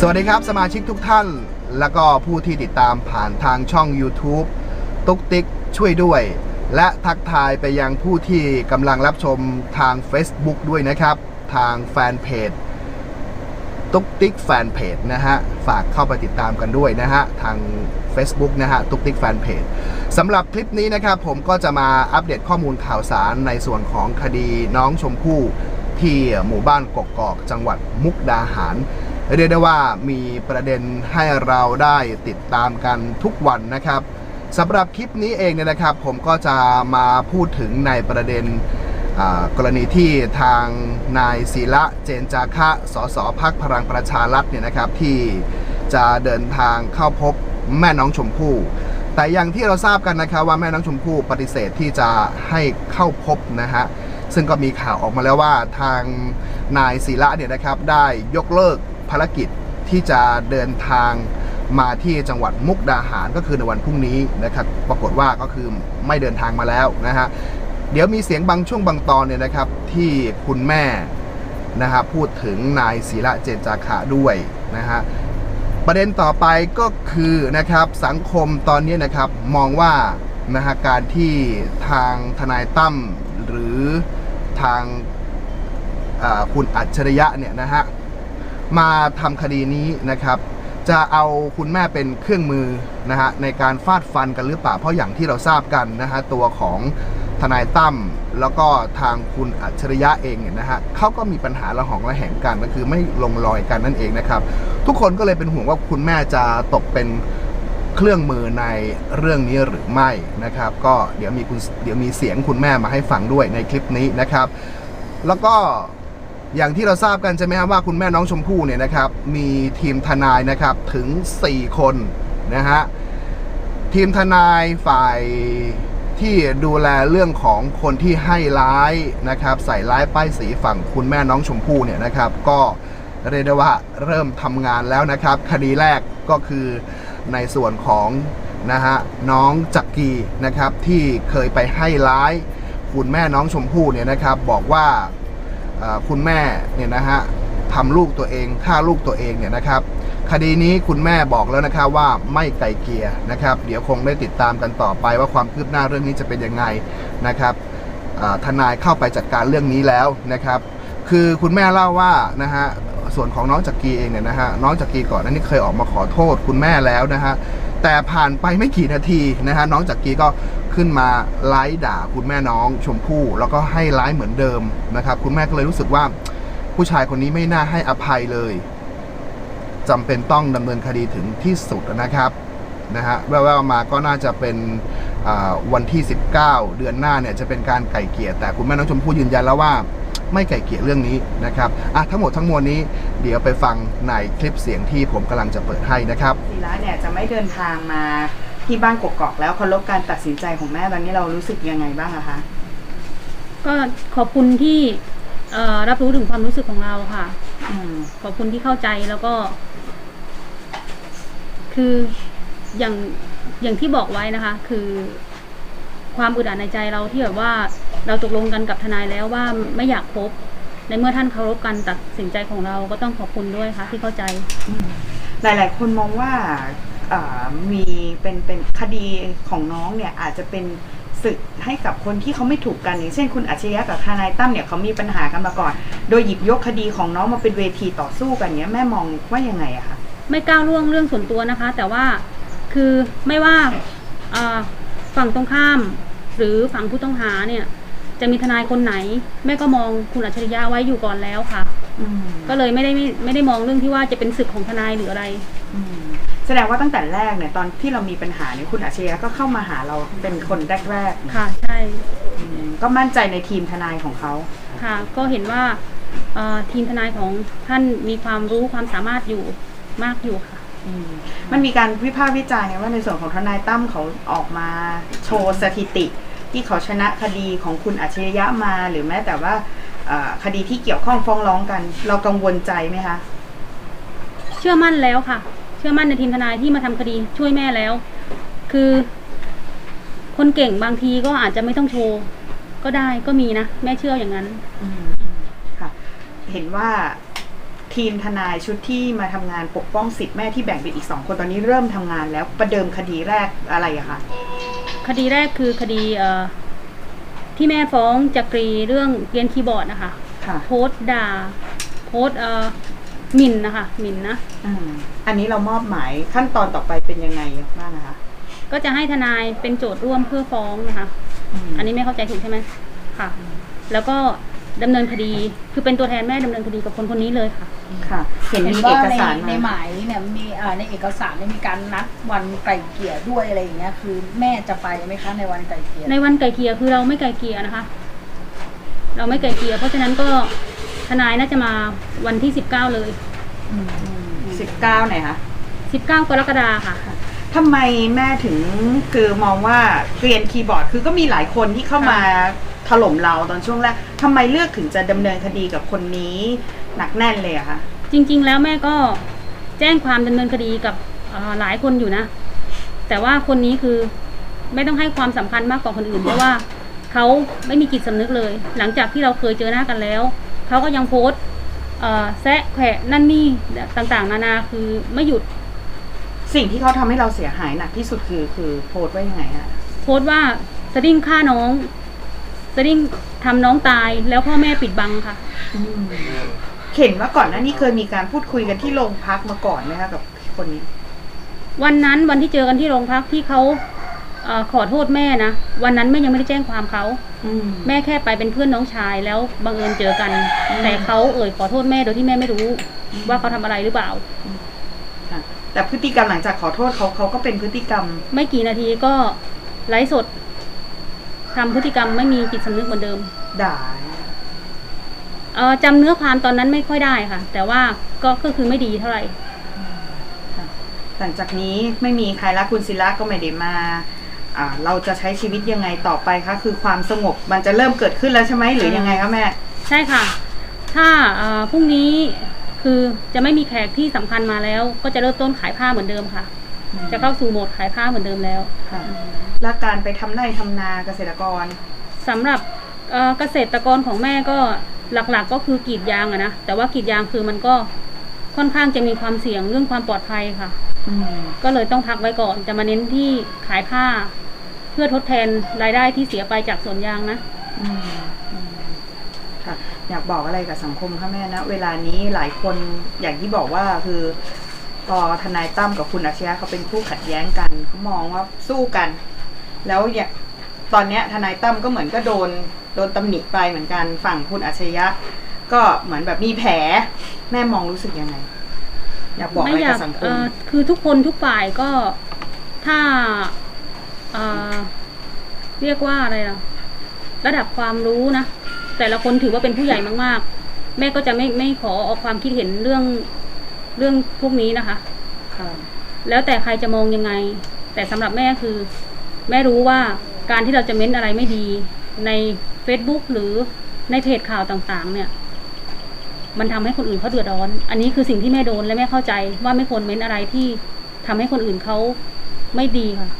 สวัสดีครับสมาชิกทุกท่าน แล้วก็ผู้ที่ติดตามผ่านทางช่อง YouTube ตุ๊กติ๊กช่วยด้วย และทักทายไปยังผู้ที่กำลังรับชมทาง Facebook ด้วยนะครับ ทางแฟนเพจตุ๊กติ๊กแฟนเพจนะฮะ ฝากเข้าไปติดตามกันด้วยนะฮะ ทาง Facebook นะฮะตุ๊กติ๊กแฟนเพจสำหรับคลิปนี้นะครับ ผมก็จะมาอัปเดตข้อมูลข่าวสารในส่วนของคดีน้องชมพู่ที่หมู่บ้านกกอกจังหวัดมุกดาหาร เรียกได้ว่ามีประเด็นให้เราได้ติดตามกันทุกวันนะครับสำหรับคลิปนี้เองเนี่ยนะครับ ผมก็จะมาพูดถึงในประเด็นกรณีที่ทางนายศิระเจนจาคะสสพักพลังประชารัฐเนี่ยนะครับที่จะเดินทางเข้าพบแม่น้องชมพู่แต่อย่างที่เราทราบกันนะครับว่าแม่น้องชมพู่ปฏิเสธที่จะให้เข้าพบนะฮะซึ่งก็มีข่าวออกมาแล้วว่าทางนายศิระเนี่ยนะครับได้ยกเลิก ภารกิจที่จะเดินทางมาที่จังหวัดมุกดาหารก็คือในวันพรุ่งนี้นะครับปรากฏว่าก็คือไม่เดินทางมาแล้วนะฮะเดี๋ยวมีเสียงบางช่วงบางตอนเนี่ยนะครับที่คุณแม่นะครับพูดถึงนายศิระเจนจาคะด้วยนะฮะประเด็นต่อไปก็คือนะครับสังคมตอนนี้นะครับมองว่านะฮะการที่ทางทนายตั้มหรือทางคุณอัจฉริยะเนี่ยนะฮะ มาทำคดีนี้นะครับ จะเอาคุณแม่เป็นเครื่องมือนะฮะในการฟาดฟันกันหรือเปล่าเพราะอย่างที่เราทราบกันนะฮะตัวของทนายตั้มแล้วก็ทางคุณอัจฉริยะเองเนี่ยนะฮะเขาก็มีปัญหาระหองระแหงกันก็คือไม่ลงรอยกันนั่นเองนะครับ ทุกคนก็เลยเป็นห่วงว่าคุณแม่จะตกเป็นเครื่องมือในเรื่องนี้หรือไม่นะครับ ก็เดี๋ยวมีคุณเดี๋ยวมีเสียงคุณแม่มาให้ฟังด้วยในคลิปนี้นะครับ แล้วก็ อย่างที่เราทราบกันใช่ไหมครับว่าคุณแม่น้องชมพู่เนี่ยนะครับ มีทีมทนายนะครับถึง 4 คนนะฮะทีมทนายฝ่ายที่ดูแลเรื่องของคนที่ให้ร้ายนะครับ ใส่ร้ายป้ายสีฝั่งคุณแม่น้องชมพู่เนี่ยนะครับ ก็เรียกได้ว่าเริ่มทำงานแล้วนะครับ คดีแรกก็คือในส่วนของนะฮะน้องจักรีนะครับที่เคยไปให้ร้าย คุณแม่น้องชมพู่เนี่ยนะครับ บอกว่า คุณแม่เนี่ยนะฮะทำลูกตัวเองฆ่าลูกตัวเองเนี่ยนะครับ คดีนี้คุณแม่บอกแล้วนะครับว่าไม่ไกลเกลียนะครับ เดี๋ยวคงได้ติดตามกันต่อไปว่าความคืบหน้าเรื่องนี้จะเป็นยังไงนะครับทนายเข้าไปจัดการเรื่องนี้แล้วนะครับ คือคุณแม่เล่าว่านะฮะส่วนของน้องจักรีเองเนี่ยนะฮะน้องจักรีก่อนนั้นนี่เคยออกมาขอโทษคุณแม่แล้วนะฮะแต่ผ่านไปไม่กี่นาทีนะฮะน้องจักรีก็ ขึ้นมาไล่ด่าคุณแม่น้องชมพู่แล้วก็ให้ร้ายเหมือนเดิมนะครับ คุณแม่ก็เลยรู้สึกว่าผู้ชายคนนี้ไม่น่าให้อภัยเลยจำเป็นต้องดำเนินคดีถึงที่สุดนะครับนะฮะแววๆมาก็น่าจะเป็นวันที่ 19 เดือนหน้าเนี่ยจะเป็นการไก่เกลี่ยแต่คุณแม่น้องชมพู่ยืนยันแล้วว่าไม่ไก่เกลี่ยเรื่องนี้นะครับอะทั้งหมดทั้งมวลนี้เดี๋ยวไปฟังในคลิปเสียงที่ผมกำลังจะเปิดให้นะครับศิระเนี่ยจะไม่เดินทางมา ที่บ้านกกอกแล้วเคารพการตัดสินใจของแม่ตอนนี้เรารู้สึกยังไงบ้างอะคะ ก็ขอบคุณที่เอ่อรับรู้ถึงความรู้สึกของเราค่ะ อืม ขอบคุณที่เข้าใจแล้วก็ คืออย่างอย่างที่บอกไว้นะคะ คือความอึดอัดในใจเราที่แบบว่าเราตกลงกันกับทนายแล้วว่าไม่อยากพบ ในเมื่อท่านเคารพการตัดสินใจของเราก็ต้องขอบคุณด้วยค่ะ ที่เข้าใจ หลาย ๆ คนมองว่าอ่า มีเป็นเป็นคดีของน้องเนี่ยอาจจะเป็นศึกให้กับคนที่เขาไม่ถูกกันอย่างเช่นคุณอัจฉริยะกับทนายตั้มเนี่ยเขามีปัญหากันมาก่อน โดยหยิบยกคดีของน้องมาเป็นเวทีต่อสู้กันเนี้ยแม่มองว่ายังไงอะคะไม่ก้าวล่วงเรื่องส่วนตัวนะคะ แต่ว่าคือไม่ว่าเอ่อฝั่งตรงข้าม หรือฝั่งผู้ต้องหาเนี่ยจะมีทนายคนไหน แม่ก็มองคุณอัจฉริยะไว้อยู่ก่อนแล้วค่ะอืมก็เลยไม่ได้ไม่ไม่ได้มองเรื่องที่ว่าจะเป็นศึกของทนายหรืออะไรอืม แสดงว่าตั้งแต่แรกเนี่ยตอนที่เรามีปัญหาเนี่ยคุณอัจฉริยะก็เข้ามาหาเราเป็นคนแรกๆค่ะใช่อืมก็มั่นใจในทีมทนายของเขาค่ะ ก็เห็นว่าเอ่อทีมทนายของท่านมีความรู้ความสามารถอยู่มากอยู่ค่ะ อืมมันมีการวิพากษ์วิจารณ์ไงว่าในส่วนของทนายตั้มเขาออกมาโชว์สถิติ ที่เขาชนะคดีของคุณอัจฉริยะมา หรือแม้แต่ว่าเอ่อคดีที่เกี่ยวข้องฟ้องร้องกัน เรากังวลใจไหมคะ เชื่อมั่นแล้วค่ะเชื่อมั่นในทีมทนายที่มาทำคดีช่วยแม่แล้ว คือ คนเก่งบางทีก็อาจจะไม่ต้องโชว์ก็ได้ก็มีนะ แม่เชื่ออย่างนั้นอืมค่ะ เห็นว่าทีมทนายชุดที่มาทำงานปกป้องสิทธิ์แม่ที่แบ่งเป็นอีกสองคนตอนนี้เริ่มทำงานแล้วประเดิมคดีแรกอะไรอะคะคดีแรกคือคดีเอ่อที่แม่ฟ้องจักรีเรื่องเกรียนคีย์บอร์ดนะคะค่ะโพสต์ด่า โพสต์เอ่อห มิ่นนะคะหมิ่นนะอืมอันนี้เรามอบหมายขั้นตอนต่อไปเป็นยังไงบ้างนะคะ ก็จะให้ทนายเป็นโจทย์ร่วมเพื่อฟ้องนะคะอันนี้ไม่เข้าใจถูกใช่ไหมค่ะ แล้วก็ดำเนินคดีคือเป็นตัวแทนแม่ดำเนินคดีกับคนคนนี้เลยค่ะ ค่ะ เห็นเห็นมีว่าเอกในสารในหมามา ยเนี่ยมีเอ่อในเอกสารเนี่ยมีการนัดวันไกล่เกลี่ยด้วยอะไรอย่างเงี้ยคือแม่จะไปไหมคะในวันไกล่เกลี่ยในวันไกลเกลี่ยคือเราไม่ไกลเกลี่ยนะคะ เราไม่ไกลเกลี่ยเพราะฉะนั้นก็ ทนายน่าจะมาวันที่สิบเก้าเลย สิบเก้าไหนคะสิบเก้ากรกฎาค่ะ ทำไมแม่ถึงคือมองว่าเกรียนคีย์บอร์ดคือก็มีหลายคนที่เข้ามาถล่มเราตอนช่วงแรกทำไมเลือกถึงจะดำเนินคดีกับคนนี้หนักแน่นเลยอะคะจริง ๆ แล้วแม่ก็แจ้งความดำเนินคดีกับเอ่อหลายคนอยู่นะ แต่ว่าคนนี้คือไม่ต้องให้ความสำคัญมากกว่าคนอื่น เพราะว่าเขาไม่มีจิตสำนึกเลย หลังจากที่เราเคยเจอหน้ากันแล้ว เขาก็ยังโพสต์เอ่อแซะแขวะนั่นนี่ต่างๆ นานาคือไม่หยุด สิ่งที่เขาทำให้เราเสียหายหนักที่สุดคือคือโพสต์ว่ายังไงฮะโพสต์ว่าสดิ้งฆ่าน้องสดิ้งทำน้องตายแล้วพ่อแม่ปิดบังค่ะเห็นว่าก่อนหน้านี้เคยมีการพูดคุยกันที่โรงพักมาก่อนไหมคะกับคนนี้ วันนั้นวันที่เจอกันที่โรงพักที่เขา เออขอโทษแม่นะ วันนั้นแม่ยังไม่ได้แจ้งความเขาแม่แค่ไปเป็นเพื่อนน้องชายแล้วบังเอิญเจอกัน แต่เขาเอ่ยขอโทษแม่โดยที่แม่ไม่รู้ ว่าเขาทำอะไรหรือเปล่าค่ะแต่พฤติกรรมหลังจากขอโทษเขาเขาก็เป็นพฤติกรรม ไม่กี่นาทีก็ไลฟ์สดทำพฤติกรรมไม่มีจิตสำนึกเหมือนเดิม ด่าเออจำเนื้อความตอนนั้นไม่ค่อยได้ค่ะ แต่ว่าก็ก็คือไม่ดีเท่าไหร่หลังจากนี้ไม่มีใครรักคุณศิระก็ไม่ได้มา อ่าเราจะใช้ชีวิตยังไงต่อไปคะคือความสงบมันจะเริ่มเกิดขึ้นแล้วใช่ไหมหรือยังไงคะแม่ ใช่ค่ะ ถ้าเอ่อพรุ่งนี้คือจะไม่มีแขกที่สำคัญมาแล้ว ก็จะเริ่มต้นขายผ้าเหมือนเดิมค่ะจะเข้าสู่โหมดขายผ้าเหมือนเดิมแล้วค่ะ แล้วการไปทำไร่ทำนาเกษตรกร สำหรับเอ่อเกษตรกรของแม่ก็หลักๆก็คือกรีดยางอะนะแต่ว่ากรีดยางคือมันก็ค่อนข้างจะมีความเสี่ยงเรื่องความปลอดภัยค่ะ อืมก็เลยต้องพักไว้ก่อน จะมาเน้นที่ขายผ้า เพื่อทดแทนรายได้ที่เสียไปจากสวนยางนะอืมอืมค่ะอยากบอกอะไรกับสังคมคะแม่นะ เวลานี้หลายคนอย่างที่บอกว่าคือพอทนายตั้มกับคุณอาชญะเขาเป็นคู่ขัดแย้งกันเขามองว่าสู้กัน แล้วอย่างตอนเนี้ยทนายตั้มก็เหมือนก็โดนโดนตำหนิไปเหมือนกันฝั่งคุณอาชญะก็เหมือนแบบมีแผลแม่มองรู้สึกยังไง อยากบอกอะไรไม่อยากับกสังคเอ่ม อคือทุกคนทุกฝ่ายก็ถ้า เอ่อเรียกว่าอะไรล่ะระดับความรู้นะแต่ละคนถือว่าเป็นผู้ใหญ่มาก ๆ แม่ก็จะไม่ไม่ขอออกความคิดเห็นเรื่องเรื่องพวกนี้นะคะค่ะแล้วแต่ใครจะมองยังไง แต่สำหรับแม่คือ แม่รู้ว่าการที่เราจะเม้นอะไรไม่ดีใน Facebook หรือในเพจข่าวต่างๆ เนี่ย มันทำให้คนอื่นเขาเดือดร้อน อันนี้คือสิ่งที่แม่โดนและแม่เข้าใจว่าไม่ควรเม้นอะไรที่ทำให้คนอื่นเขาไม่ดีค่ะ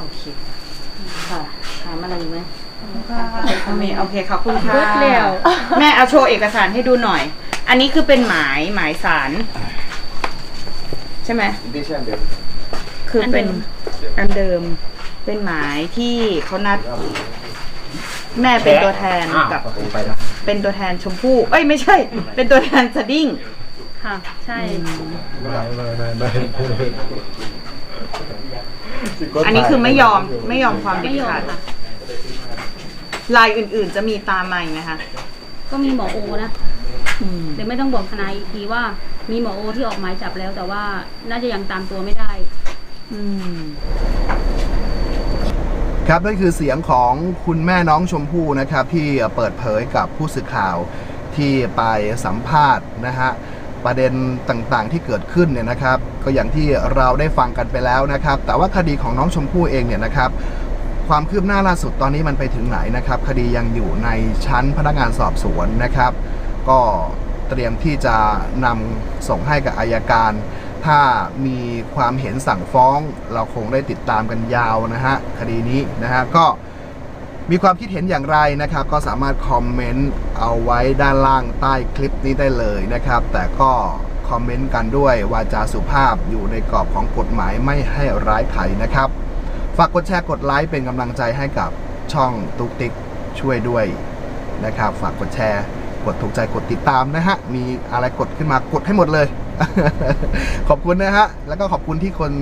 โอเคค่ะถามอะไรอีกไหมไม่โอเคขอบคุณค่ะรวดเร็วแม่เอาโชว์เอกสารให้ดูหน่อย อันนี้คือเป็นหมายหมายสารใช่ไหมดิฉันเดิมคือเป็นอันเดิมเป็นหมายที่เขานัด แม่เป็นตัวแทนกับไปนะเป็นตัวแทนชมพู่เอ้ยไม่ใช่ เป็นตัวแทนสดิ้งค่ะ ใช่ไม่ไม่ไม่ไม่ อันนี้คือไม่ยอมไม่ยอมความเด็ไม่ดยอมขาดค่ะ ลายอื่นๆจะมีตามมาอีกไหมคะก็มีหมอโอนะอืมเดี๋ยวไม่ต้องบอกทนายอีกทีว่ามีหมอโอที่ออกหมายจับแล้ว แต่ว่าน่าจะยังตามตัวไม่ได้ อืม ครับนั่นคือเสียงของคุณแม่น้องชมพู่นะครับที่เปิดเผยกับผู้สื่อข่าวที่ไปสัมภาษณ์นะฮะ ประเด็นต่างๆ ที่เกิดขึ้นเนี่ยนะครับ ก็อย่างที่เราได้ฟังกันไปแล้วนะครับ แต่ว่าคดีของน้องชมพู่เองเนี่ยนะครับ ความคืบหน้าล่าสุดตอนนี้มันไปถึงไหนนะครับ คดียังอยู่ในชั้นพนักงานสอบสวนนะครับ ก็เตรียมที่จะนำส่งให้กับอายการ ถ้ามีความเห็นสั่งฟ้อง เราคงได้ติดตามกันยาวนะฮะคดีนี้นะฮะก็ มีความคิดเห็นอย่างไรนะครับ ก็สามารถคอมเมนต์เอาไว้ด้านล่างใต้คลิปนี้ได้เลยนะครับ แต่ก็คอมเมนต์กันด้วยวาจาสุภาพอยู่ในกรอบของกฎหมายไม่ให้ร้ายใครนะครับ ฝากกดแชร์กดไลค์เป็นกำลังใจให้กับช่องตุกติกช่วยด้วยนะครับ ฝากกดแชร์ กดถูกใจกดติดตามนะฮะ มีอะไรกดขึ้นมากดให้หมดเลย ขอบคุณนะฮะ แล้วก็ขอบคุณที่คน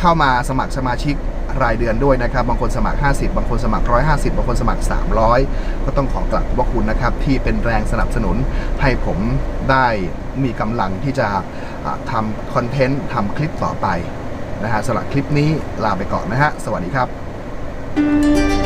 เข้ามาสมัครสมาชิก รายเดือนด้วยนะครับ บางคนสมัคร 50 บางคนสมัคร 150 บางคนสมัคร 300 ก็ต้องขอกลับว่าคุณนะครับ ที่เป็นแรงสนับสนุนให้ผมได้มีกำลังที่จะะทำคอนเทนต์ทำคลิปต่อไปนะฮะสำหรับคลิปนี้ลาไปก่อนนะฮะ สวัสดีครับ